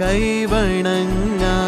കൈവണങ്ങ.